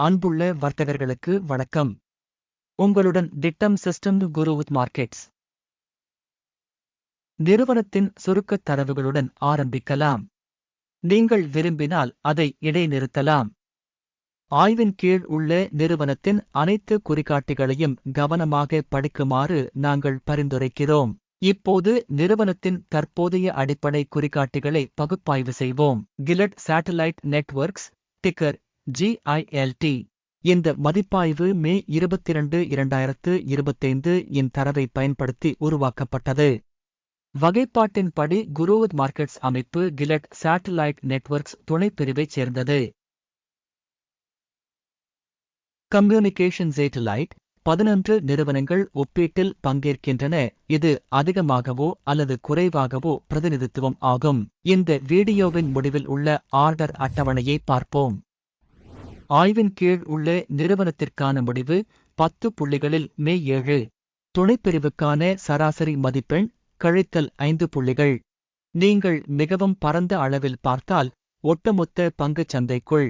அன்புள்ள வர்த்தகர்களுக்கு வணக்கம். உங்களுடன் திட்டம் சிஸ்டம் குருவுத் மார்க்கெட்ஸ். நிறுவனத்தின் சுருக்கத் தரவுகளுடன் ஆரம்பிக்கலாம். நீங்கள் விரும்பினால் அதை இடைநிறுத்தலாம். ஆய்வின் கீழ் உள்ள நிறுவனத்தின் அனைத்து குறிகாட்டிகளையும் கவனமாக படிக்குமாறு நாங்கள் பரிந்துரைக்கிறோம். இப்போது நிறுவனத்தின் தற்போதைய அடிப்படை குறிகாட்டிகளை பகுப்பாய்வு செய்வோம். Gilat satellite networks ticker GILT இந்த மதிப்பாய்வு மே இருபத்திரண்டு இரண்டாயிரத்து இருபத்தைந்து இன் தரவை பயன்படுத்தி உருவாக்கப்பட்டது. வகைப்பாட்டின்படி குரோவத் மார்க்கெட்ஸ் அமைப்பு கிலட் சேட்டலைட் நெட்வொர்க்ஸ் துணைப்பிரிவைச் சேர்ந்தது. கம்யூனிகேஷன் சேட்டலைட் பதினொன்று நிறுவனங்கள் ஒப்பீட்டில் பங்கேற்கின்றன. இது அதிகமாகவோ அல்லது குறைவாகவோ பிரதிநிதித்துவம் ஆகும். இந்த வீடியோவின் முடிவில் உள்ள ஆர்டர் அட்டவணையை பார்ப்போம். ஆய்வின் கீழ் உள்ள நிறுவனத்திற்கான முடிவு பத்து புள்ளிகளில் மே ஏழு. துணைப்பிரிவுக்கான சராசரி மதிப்பெண் கழித்தல் ஐந்து புள்ளிகள். நீங்கள் மிகவும் பரந்த அளவில் பார்த்தால் ஒட்டுமொத்த பங்குச் சந்தைக்குள்.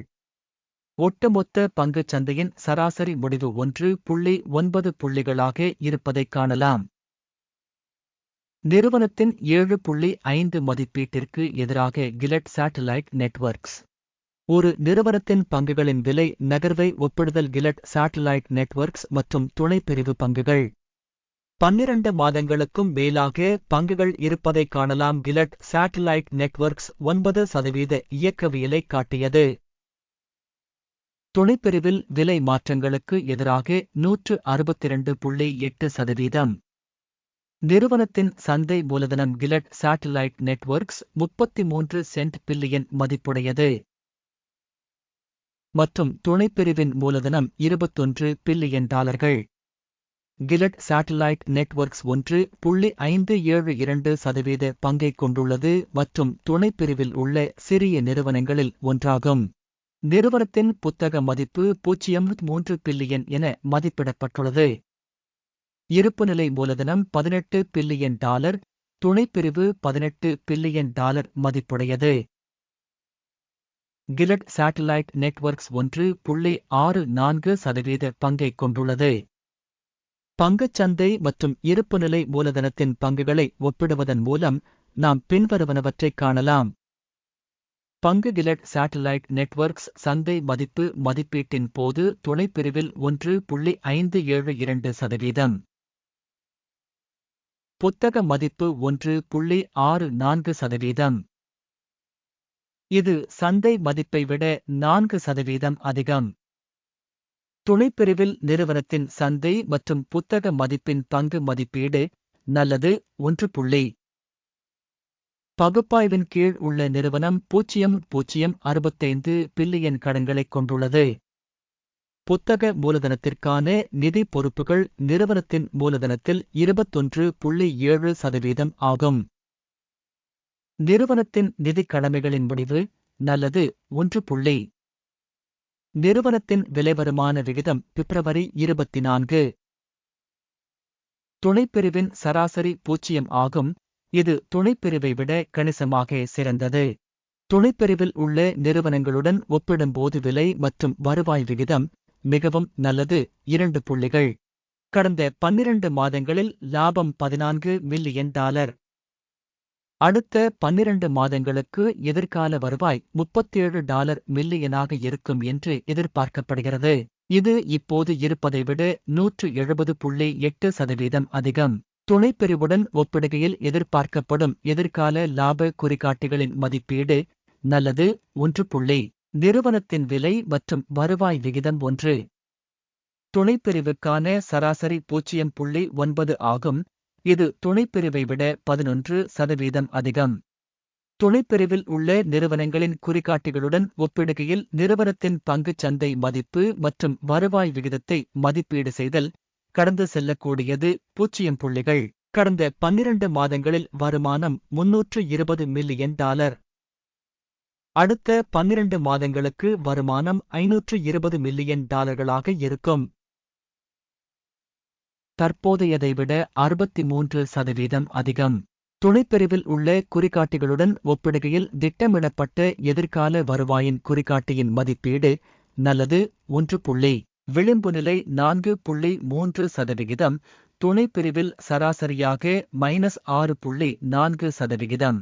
ஒட்டுமொத்த பங்குச் சந்தையின் சராசரி முடிவு ஒன்று புள்ளி ஒன்பது புள்ளிகளாக இருப்பதைக் காணலாம். நிறுவனத்தின் ஏழு புள்ளி ஐந்து மதிப்பீட்டிற்கு எதிராக கிலட் சேட்டலைட் நெட்வொர்க்ஸ். ஒரு நிறுவனத்தின் பங்குகளின் விலை நகர்வை ஒப்பிடுதல் கிலட் சேட்டலைட் நெட்வொர்க்ஸ் மற்றும் துணைப்பிரிவு பங்குகள். பன்னிரண்டு மாதங்களுக்கும் மேலாக பங்குகள் இருப்பதைக் காணலாம் கிலட் சேட்டலைட் நெட்வொர்க்ஸ் ஒன்பது சதவீத இயக்கவியலை காட்டியது. துணைப்பிரிவில் விலை மாற்றங்களுக்கு எதிராக நூற்று அறுபத்திரண்டு புள்ளி எட்டு சதவீதம். நிறுவனத்தின் சந்தை மூலதனம் கிலட் சேட்டலைட் நெட்வொர்க்ஸ் முப்பத்தி மூன்று சென்ட் பில்லியன் மதிப்புடையது. மற்றும் துணைப்பிரிவின் மூலதனம் இருபத்தொன்று பில்லியன் டாலர்கள். கிலட் சேட்டலைட் நெட்வொர்க்ஸ் ஒன்று புள்ளி ஐந்து ஏழு இரண்டு சதவீத பங்கைக் கொண்டுள்ளது மற்றும் துணைப்பிரிவில் உள்ள சிறிய நிறுவனங்களில் ஒன்றாகும். நிறுவனத்தின் புத்தக மதிப்பு பூஜ்ஜியம் மூன்று பில்லியன் என மதிப்பிடப்பட்டுள்ளது. இருப்புநிலை மூலதனம் பதினெட்டு பில்லியன் டாலர் துணைப்பிரிவு பதினெட்டு பில்லியன் டாலர் மதிப்புடையது. கிலட் சேட்டலைட் நெட்வொர்க்ஸ் ஒன்று புள்ளி ஆறு நான்கு சதவீத பங்கைக் கொண்டுள்ளது. பங்குச்சந்தை மற்றும் இருப்புநிலை மூலதனத்தின் பங்குகளை ஒப்பிடுவதன் மூலம் நாம் பின்வருவனவற்றைக் காணலாம். பங்கு கிலட் சேட்டலைட் நெட்வொர்க்ஸ் சந்தை மதிப்பு மதிப்பீட்டின் போது துணைப்பிரிவில் ஒன்று புள்ளி ஐந்து ஏழு இரண்டு சதவீதம். புத்தக மதிப்பு ஒன்று புள்ளி ஆறு நான்கு சதவீதம். இது சந்தை மதிப்பை விட நான்கு சதவீதம் அதிகம். துணைப்பிரிவில் நிறுவனத்தின் சந்தை மற்றும் புத்தக மதிப்பின் பங்கு மதிப்பீடு நல்லது ஒன்று புள்ளி. பகுப்பாய்வின் கீழ் உள்ள நிறுவனம் பூஜ்ஜியம் பூஜ்ஜியம் அறுபத்தைந்து பில்லியன் கடன்களை கொண்டுள்ளது. புத்தக மூலதனத்திற்கான நிதி பொறுப்புகள் நிறுவனத்தின் மூலதனத்தில் இருபத்தொன்று புள்ளி ஏழு சதவீதம் ஆகும். நிறுவனத்தின் நிதிக் கடமைகளின் முடிவு நல்லது ஒன்று புள்ளி. நிறுவனத்தின் விலைவருமான விகிதம் பிப்ரவரி இருபத்தி நான்கு. துணைப்பிரிவின் சராசரி பூஜ்ஜியம் ஆகும். இது துணைப்பிரிவை விட கணிசமாக சிறந்தது. துணைப்பிரிவில் உள்ள நிறுவனங்களுடன் ஒப்பிடும்போது விலை மற்றும் வருவாய் விகிதம் மிகவும் நல்லது. இரண்டு புள்ளிகள். கடந்த பன்னிரண்டு மாதங்களில் லாபம் பதினான்கு மில்லியன் டாலர். அடுத்த பன்னிரண்டு மாதங்களுக்கு எதிர்கால வருவாய் முப்பத்தேழு டாலர் மில்லியனாக இருக்கும் என்று எதிர்பார்க்கப்படுகிறது. இது இப்போது இருப்பதை விட நூற்று எழுபது புள்ளி எட்டு சதவீதம் அதிகம். துணைப்பிரிவுடன் ஒப்பிடுகையில் எதிர்பார்க்கப்படும் எதிர்கால லாப குறிகாட்டிகளின் மதிப்பீடு நல்லது ஒன்று புள்ளி. நிறுவனத்தின் விலை மற்றும் வருவாய் விகிதம் ஒன்று. துணைப்பிரிவுக்கான சராசரி பூஜ்ஜியம் புள்ளி ஒன்பது ஆகும். இது துணைப்பிரிவை விட பதினொன்று சதவீதம் அதிகம். துணைப்பிரிவில் உள்ள நிறுவனங்களின் குறிகாட்டிகளுடன் ஒப்பிடுகையில் நிறுவனத்தின் பங்குச் சந்தை மதிப்பு மற்றும் வருவாய் விகிதத்தை மதிப்பீடு செய்தல் கடந்து செல்லக்கூடியது பூஜ்ஜியம் புள்ளிகள். கடந்த பன்னிரண்டு மாதங்களில் வருமானம் முன்னூற்று இருபது மில்லியன் டாலர். அடுத்த பன்னிரண்டு மாதங்களுக்கு வருமானம் ஐநூற்று இருபது மில்லியன் டாலர்களாக இருக்கும். தற்போதையதை விட அறுபத்தி மூன்று சதவீதம் அதிகம். துணைப்பிரிவில் உள்ள குறிகாட்டிகளுடன் ஒப்பிடுகையில் திட்டமிடப்பட்ட எதிர்கால வருவாயின் குறிகாட்டியின் மதிப்பீடு நல்லது ஒன்று புள்ளி. விளிம்பு நிலை நான்கு புள்ளி மூன்று சதவிகிதம். துணைப்பிரிவில் சராசரியாக மைனஸ் ஆறு புள்ளி நான்கு சதவிகிதம்.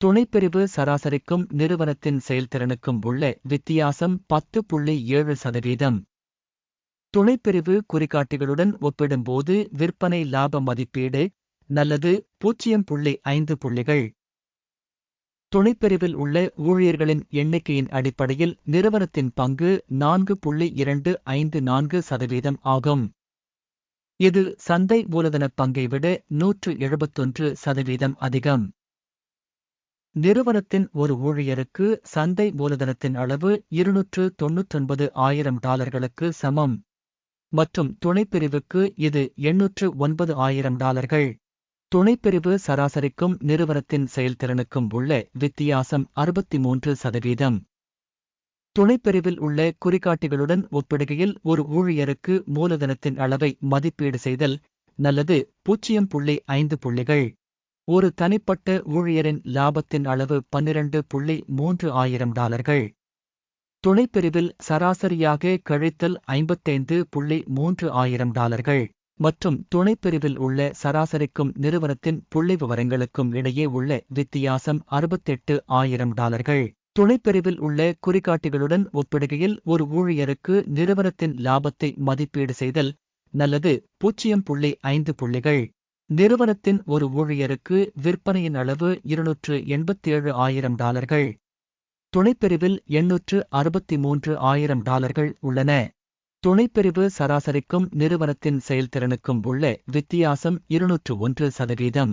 துணைப்பிரிவு சராசரிக்கும் நிறுவனத்தின் செயல்திறனுக்கும் உள்ள வித்தியாசம் பத்து புள்ளி ஏழு சதவீதம். துணைப்பிரிவு குறிகாட்டிகளுடன் ஒப்பிடும்போது விற்பனை லாப மதிப்பீடு நல்லது பூஜ்ஜியம் புள்ளி ஐந்து புள்ளிகள். துணைப்பிரிவில் உள்ள ஊழியர்களின் எண்ணிக்கையின் அடிப்படையில் நிறுவனத்தின் பங்கு நான்கு புள்ளி இரண்டு ஐந்து நான்கு சதவீதம் ஆகும். இது சந்தை மூலதனப் பங்கை விட நூற்று எழுபத்தொன்று சதவீதம் அதிகம். நிறுவனத்தின் ஒரு ஊழியருக்கு சந்தை மூலதனத்தின் அளவு இருநூற்று தொன்னூற்றொன்பது ஆயிரம் டாலர்களுக்கு சமம். மற்றும் துணைப்பிரிவுக்கு இது எண்ணூற்று ஒன்பது ஆயிரம் டாலர்கள். துணைப்பிரிவு சராசரிக்கும் நிறுவனத்தின் செயல்திறனுக்கும் உள்ள வித்தியாசம் அறுபத்தி மூன்று சதவீதம். துணைப்பிரிவில் உள்ள குறிகாட்டிகளுடன் ஒப்பிடுகையில் ஒரு ஊழியருக்கு மூலதனத்தின் அளவை மதிப்பீடு செய்தல் நல்லது பூஜ்ஜியம் புள்ளி ஐந்து புள்ளிகள். ஒரு தனிப்பட்ட ஊழியரின் லாபத்தின் அளவு பன்னிரண்டு புள்ளி மூன்று ஆயிரம் டாலர்கள். துணைப்பிரிவில் சராசரியாக கழித்தல் ஐம்பத்தைந்து புள்ளி மூன்று ஆயிரம் டாலர்கள். மற்றும் துணைப்பிரிவில் உள்ள சராசரிக்கும் நிறுவனத்தின் புள்ளி விவரங்களுக்கும் இடையே உள்ள வித்தியாசம் அறுபத்தெட்டு ஆயிரம் டாலர்கள். துணைப்பிரிவில் உள்ள குறிகாட்டிகளுடன் ஒப்பிடுகையில் ஒரு ஊழியருக்கு நிறுவனத்தின் லாபத்தை மதிப்பீடு செய்தல் நல்லது பூஜ்ஜியம் புள்ளி ஐந்து புள்ளிகள். நிறுவனத்தின் ஒரு ஊழியருக்கு விற்பனையின் அளவு இருநூற்று எண்பத்தேழு ஆயிரம் டாலர்கள். துணைப்பிரிவில் எண்ணூற்று அறுபத்தி மூன்று ஆயிரம் டாலர்கள் உள்ளன. துணைப்பிரிவு சராசரிக்கும் நிறுவனத்தின் செயல்திறனுக்கும் உள்ள வித்தியாசம் இருநூற்று ஒன்று சதவீதம்.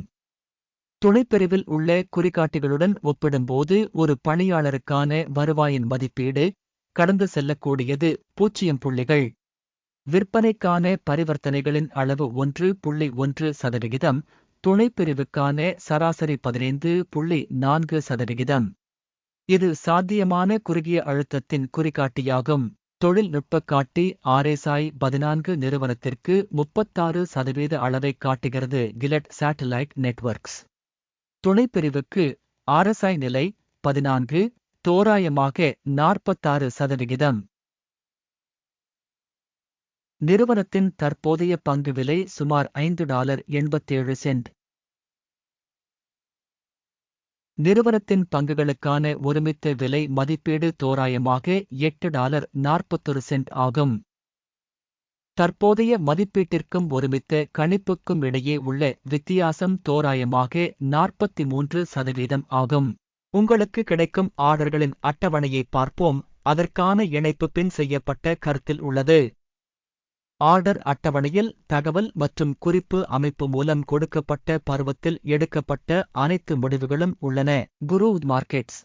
துணைப்பிரிவில் உள்ள குறிகாட்டிகளுடன் ஒப்பிடும்போது ஒரு பணியாளருக்கான வருவாயின் மதிப்பீடு கடந்து செல்லக்கூடியது பூஜ்ஜியம் புள்ளிகள். விற்பனைக்கான பரிவர்த்தனைகளின் அளவு ஒன்று புள்ளி ஒன்று சதவிகிதம். துணைப்பிரிவுக்கான சராசரி பதினைந்து புள்ளி நான்கு சதவிகிதம். இது சாத்தியமான குறுகிய அழுத்தத்தின் குறிகாட்டியாகும். தொழில்நுட்ப காட்டி ஆர்எஸ்ஐ பதினான்கு நிறுவனத்திற்கு முப்பத்தாறு சதவீத அளவை காட்டுகிறது கிலட் சேட்டலைட் நெட்வொர்க்ஸ். துணைப்பிரிவுக்கு ஆர்எஸ்ஐ நிலை பதினான்கு தோராயமாக நாற்பத்தாறு சதவிகிதம். நிறுவனத்தின் தற்போதைய பங்கு விலை சுமார் ஐந்து டாலர் எண்பத்தேழு சென்ட். நிறுவனத்தின் பங்குகளுக்கான ஒருமித்த விலை மதிப்பீடு தோராயமாக எட்டு டாலர் நாற்பத்தொரு சென்ட் ஆகும். தற்போதைய மதிப்பீட்டிற்கும் ஒருமித்த கணிப்புக்கும் இடையே உள்ள வித்தியாசம் தோராயமாக நாற்பத்தி மூன்று சதவீதம் ஆகும். உங்களுக்கு கிடைக்கும் ஆர்டர்களின் அட்டவணையை பார்ப்போம். அதற்கான இணைப்பு பின் செய்யப்பட்ட கருத்தில் உள்ளது. ஆர்டர் அட்டவணையில் தகவல் மற்றும் குறிப்பு அமைப்பு மூலம் கொடுக்கப்பட்ட பருவத்தில் எடுக்கப்பட்ட அனைத்து முடிவுகளும் உள்ளன. குரு மார்க்கெட்ஸ்.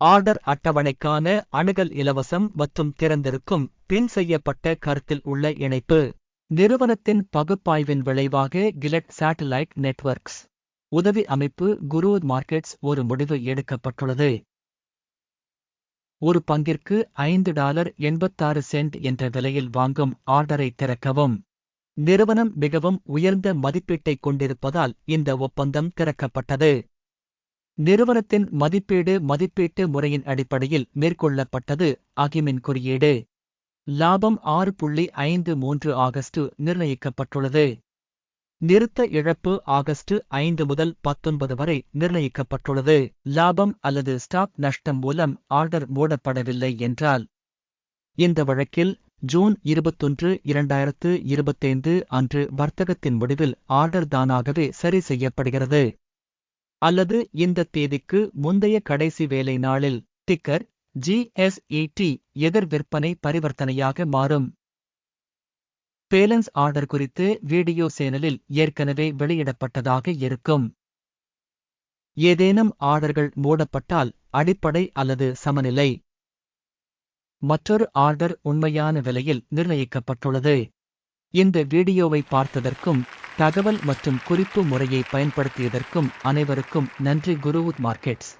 ஆர்டர் அட்டவணைக்கான அணுகல் இலவசம் மற்றும் திறந்திருக்கும் பின் செய்யப்பட்ட கருத்தில் உள்ள இணைப்பு. நிறுவனத்தின் பகுப்பாய்வின் விளைவாக கிலட் சேட்டலைட் நெட்வொர்க்ஸ். உதவி அமைப்பு குரு மார்க்கெட்ஸ் ஒரு முடிவு எடுக்கப்பட்டுள்ளது. ஒரு பங்கிற்கு ஐந்து டாலர் எண்பத்தாறு சென்ட் என்ற விலையில் வாங்கும் ஆர்டரை திறக்கவும். நிறுவனம் மிகவும் உயர்ந்த மதிப்பீட்டைக் கொண்டிருப்பதால் இந்த ஒப்பந்தம் திறக்கப்பட்டது. நிறுவனத்தின் மதிப்பீடு மதிப்பீட்டு முறையின் அடிப்படையில் மேற்கொள்ளப்பட்டது. அகிமின் குறியீடு. லாபம் ஆறு புள்ளி ஐந்து மூன்று ஆகஸ்ட் நிர்ணயிக்கப்பட்டுள்ளது. நிறுத்த இழப்பு ஆகஸ்ட் ஐந்து முதல் பத்தொன்பது வரை நிர்ணயிக்கப்பட்டுள்ளது. லாபம் அல்லது ஸ்டாக் நஷ்டம் மூலம் ஆர்டர் மூடப்படவில்லை என்றால் இந்த வழக்கில் ஜூன் இருபத்தொன்று இரண்டாயிரத்து இருபத்தைந்து அன்று வர்த்தகத்தின் முடிவில் ஆர்டர் தானாகவே சரி செய்யப்படுகிறது. அல்லது இந்த தேதிக்கு முந்தைய கடைசி வேலை நாளில் டிக்கர் ஜிஎஸ்இடி எதிர் விற்பனை பரிவர்த்தனையாக மாறும். பேலன்ஸ் ஆர்டர் குறித்து வீடியோ சேனலில் ஏற்கனவே வெளியிடப்பட்டதாக இருக்கும். ஏதேனும் ஆர்டர்கள் மூடப்பட்டால் அடிப்படை அல்லது சமநிலை. மற்றொரு ஆர்டர் உண்மையான விலையில் நிர்ணயிக்கப்பட்டுள்ளது. இந்த வீடியோவை பார்த்ததற்கும் தகவல் மற்றும் குறிப்பு முறையை பயன்படுத்தியதற்கும் அனைவருக்கும் நன்றி குருவுத் மார்க்கெட்ஸ்.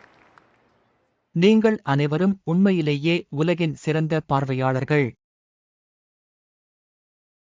நீங்கள் அனைவரும் உண்மையிலேயே உலகின் சிறந்த பார்வையாளர்கள்.